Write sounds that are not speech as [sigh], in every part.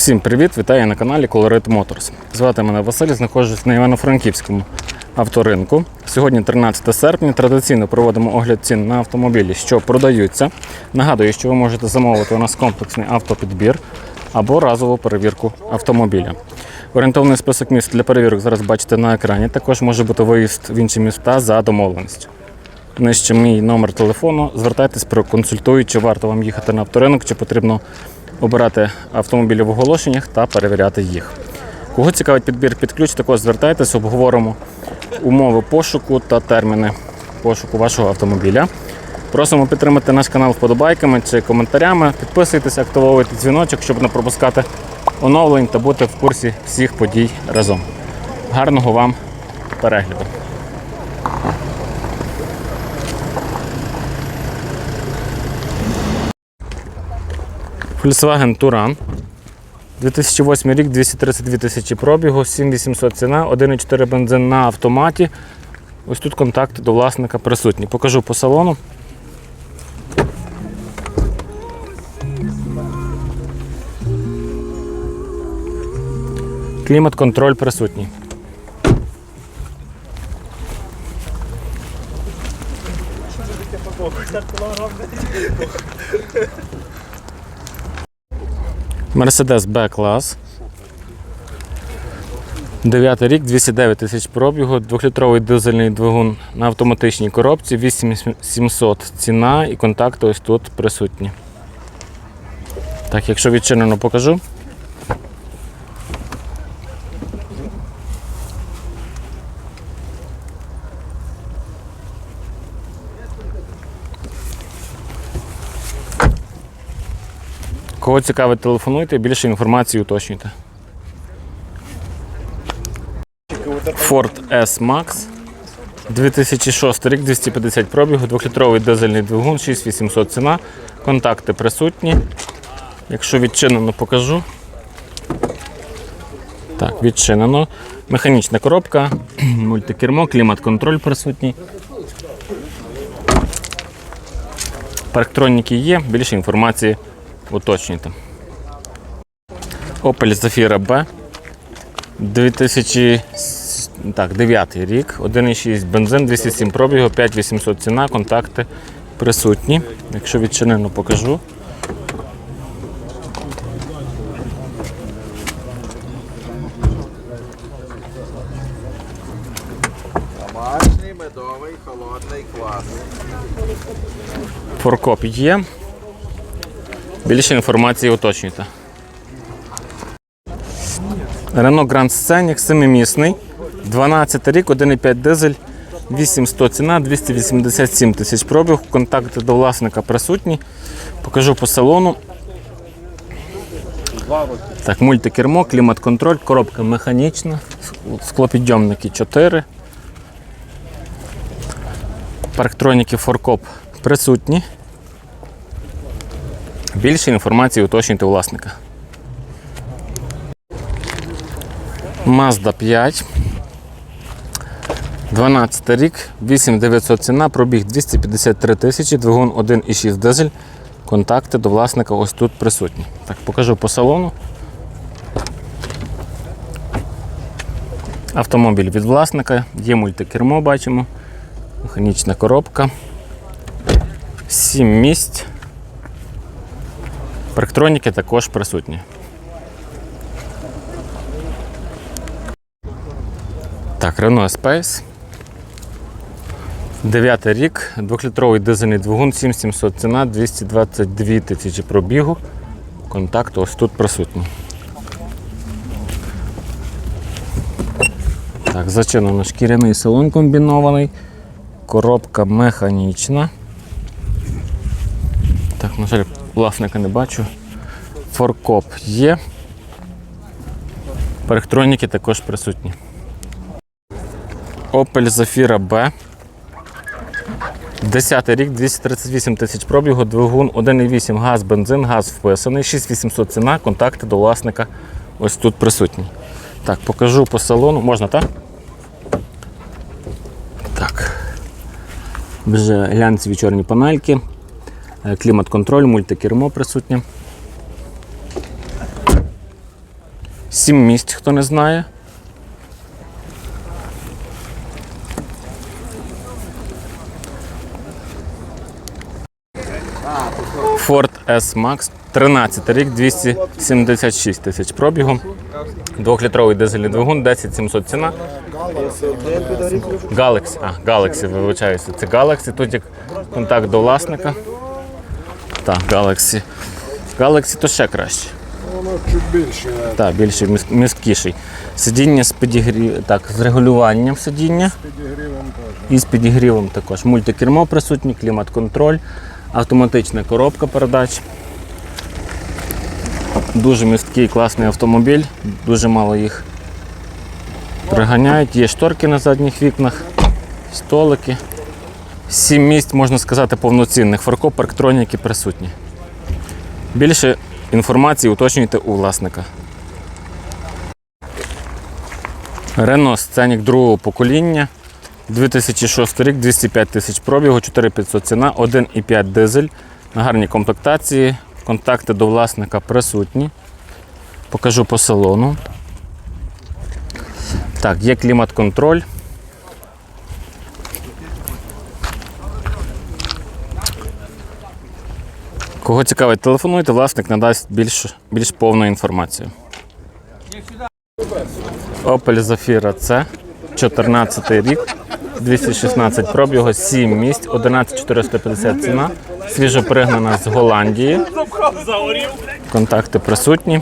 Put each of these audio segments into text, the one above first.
Всім привіт! Вітаю на каналі Colorit Motors. Звати мене Василь, знаходжусь на Івано-Франківському авторинку. Сьогодні 13 серпня. Традиційно проводимо огляд цін на автомобілі, що продаються. Нагадую, що ви можете замовити у нас комплексний автопідбір або разову перевірку автомобіля. Орієнтовний список міст для перевірок зараз бачите на екрані. Також може бути виїзд в інші міста за домовленістю. Нижче мій номер телефону. Звертайтесь, проконсультую, чи варто вам їхати на авторинок, чи потрібно обирати автомобілі в оголошеннях та перевіряти їх. Кого цікавить підбір під ключ, також звертайтесь, обговоримо умови пошуку та терміни пошуку вашого автомобіля. Просимо підтримати наш канал вподобайками чи коментарями. Підписуйтесь, активовуйте дзвіночок, щоб не пропускати оновлень та бути в курсі всіх подій разом. Гарного вам перегляду! Volkswagen Touran. 2008 рік, 232 тисячі пробігу, 7800 ціна, 1,4 бензин на автоматі. Ось тут контакти до власника присутні. Покажу по салону. Клімат-контроль присутній. Mercedes B-клас. 9 рік, 209 тисяч пробігу, 2-літровий дизельний двигун на автоматичній коробці, 8700 ціна і контакти ось тут присутні. Так, якщо відчинено покажу. Цікавить, телефонуйте, більше інформації уточнюйте. Ford S-Max. 2006 рік, 250 пробігу, 2-літровий дизельний двигун, 6800 ціна. Контакти присутні. Якщо відчинено, покажу. Так, відчинено. Механічна коробка, [clears throat] мультикермо, клімат-контроль присутній. Парктроніки є, більше інформації уточнюйте. Opel Zafira B. 2000, так, 9 рік, 1,6 бензин, 207 пробігу, 5800 ціна, контакти присутні. Якщо відчинено, покажу. Домашній, медовий, холодний клас. Форкоп є. Більше інформації уточнюйте. Renault Grand Scenic 7-місний. 12 рік, 1,5 дизель, 800 ціна, 287 тисяч пробіг. Контакти до власника присутні. Покажу по салону. Так, мультикермо, клімат-контроль, коробка механічна, склопідйомники 4. Парктроніки Форкоп присутні. Більше інформації уточнюйте власника. Mazda 5. 12 рік, 8900 ціна, пробіг 253 тисячі, двигун 1,6 дизель. Контакти до власника ось тут присутні. Так, покажу по салону. Автомобіль від власника, є мультикермо, бачимо, механічна коробка. 7 місць. Парктроніки також присутні. Так, Renault Space. 9 рік, 2-літровий дизельний двигун, 7700 ціна, 222 тисячі пробігу. Контакт ось тут присутній. Так, зачинено шкіряний салон комбінований, коробка механічна. Так, на жаль, власника не бачу. Форкоп є. Парктроніки також присутні. Opel Zafira B. 10 рік, 238 тисяч пробігу, двигун 1,8 газ, бензин, газ вписаний, 6800 ціна, контакти до власника ось тут присутні. Так, покажу по салону. Можна, так? Так. Вже глянцеві чорні панельки, клімат-контроль, мультикермо присутнє. Сім місць, хто не знає. Ford S-Max 13 рік, 276 тисяч пробігу. Двохлітровий дизельний двигун, 10 700 ціна. Galaxy, а, Galaxy, вибачаюся. Це Galaxy, тут як контакт до власника. Так, Galaxy. Galaxy то ще краще. Воно чуть більше. Так, більший, міс- місткіший. Сидіння з підігрів... так, з регулюванням сидіння Підігрівом теж. і з підігрівом також. Мультикермо присутній, клімат-контроль, автоматична коробка передач. Дуже місткий, класний автомобіль, дуже мало їх приганяють. Є шторки на задніх вікнах, столики. Сім місць, можна сказати, повноцінних. Фаркоп, парктроніки присутні. Більше інформації уточнюйте у власника. Renault Scenic другого покоління. 2006 рік, 205 тисяч пробігу, 4500 ціна, 1,5 дизель на гарній комплектації. Контакти до власника присутні. Покажу по салону. Так, є клімат-контроль. Кого цікавить, телефонуйте, власник надасть більш, більш повну інформацію. Opel Zafira C, 14 рік, 216 пробігу, 7 місць, 11450 ціна. Свіжо пригнана з Голландії. Контакти присутні.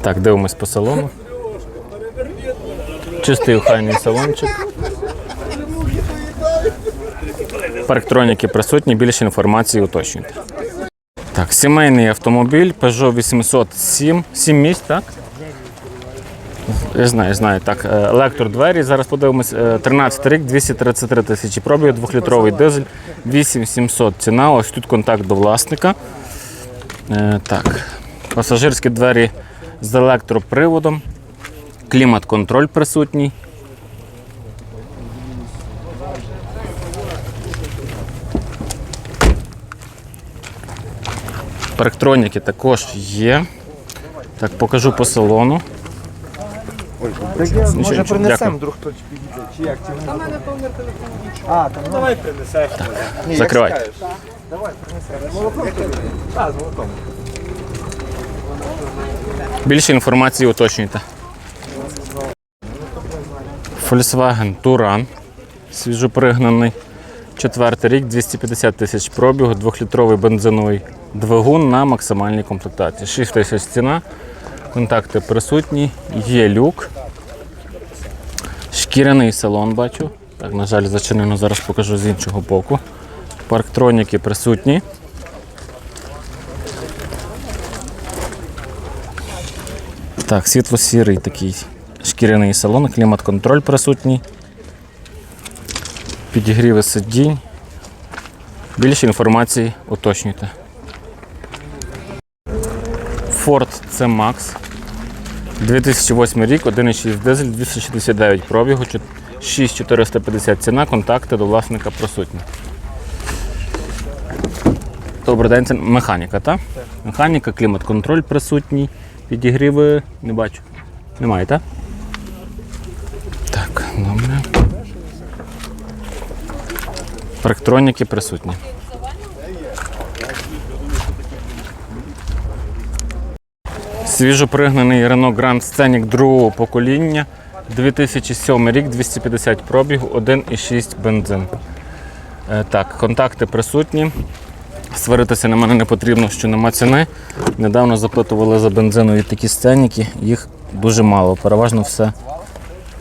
Так, дивимось по салону. Чистий охайний салончик. Парктроніки присутні, більше інформації уточнюйте. Так, сімейний автомобіль Peugeot 807. 7 місць, так? Я знаю, знаю. Так, е, електродвері. Зараз подивимось. е, 13 рік, 233 тисячі пробігу, двохлітровий дизель, 8700 ціна. Ось тут контакт до власника. Е, Так, пасажирські двері з електроприводом, клімат-контроль присутній. Парктроніки також є. Так, покажу по салону. Нічого, Може нічого, принесемо, дякую. вдруг хтось підійде. Чи як? Чи Там мене повний телефон. А, там давай принесеш. Закривайте. Більше інформації уточнюйте. Volkswagen Touran. Свіжопригнаний. Четвертий рік, 250 тисяч пробігу, двохлітровий бензиновий двигун на максимальній комплектації. 6 тисяч ціна. Контакти присутні. Є люк. Шкіряний салон бачу. Так, на жаль, зачинено. Зараз покажу з іншого боку. Парктроніки присутні. Так, світло-сірий такий шкіряний салон, клімат-контроль присутній. Підігріви сидінь. Більше інформації уточнюйте. Ford C-Max. 2008 рік, 1,6 дизель, 269 пробігу, 6450 ціна, контакти до власника присутні. Добрий день, це механіка, так? Механіка, клімат-контроль присутній. Підігріви не бачу. Немає, так? Так, добре. Парктроніки присутні. Свіжопригнаний Renault Grand Scenic другого покоління. 2007 рік, 250 пробігу, 1,6 бензин. Е, Так, контакти присутні. Сваритися на мене не потрібно, що нема ціни. Недавно запитували за бензинові такі сценіки, їх дуже мало, переважно все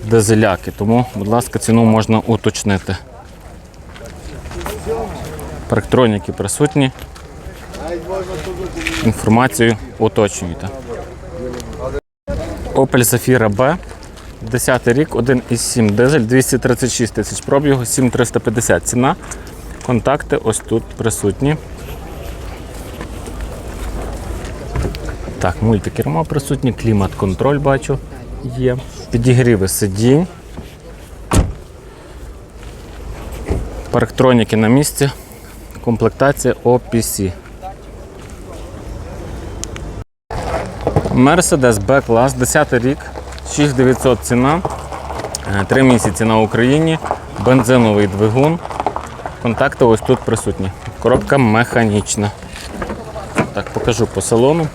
дизеляки. Тому, будь ласка, ціну можна уточнити. Парктроніки присутні. Інформацію уточнюйте. Opel Zafira B. 10 рік, 1,7 дизель, 236 тисяч пробігу, 7350 ціна. Контакти ось тут присутні. Так, мультикермо присутні, клімат-контроль бачу є. Підігріви сидінь. Парктроніки на місці. Комплектація OPC. Mercedes B-клас, 10 рік, 6900 ціна, 3 місяці на Україні, бензиновий двигун. Контакти ось тут присутні. Коробка механічна. Так, покажу по салону.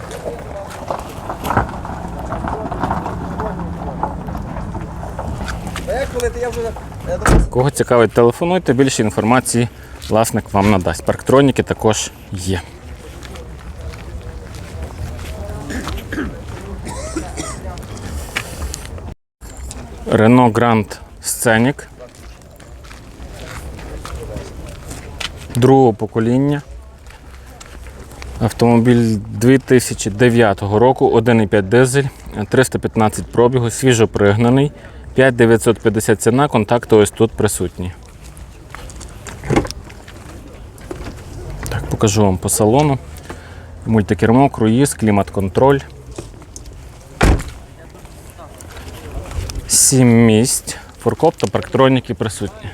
Кого цікавить, телефонуйте, більше інформації власник вам надасть. Парктроніки також є. Renault Grand Scenic. Другого покоління. Автомобіль 2009 року, 1,5 дизель, 315 пробігу, свіжо пригнаний, 5950 ціна, контакти ось тут присутні. Так, покажу вам по салону. Мультикермо, круїз, клімат-контроль. Сім місць, форкоп та парктроніки присутні.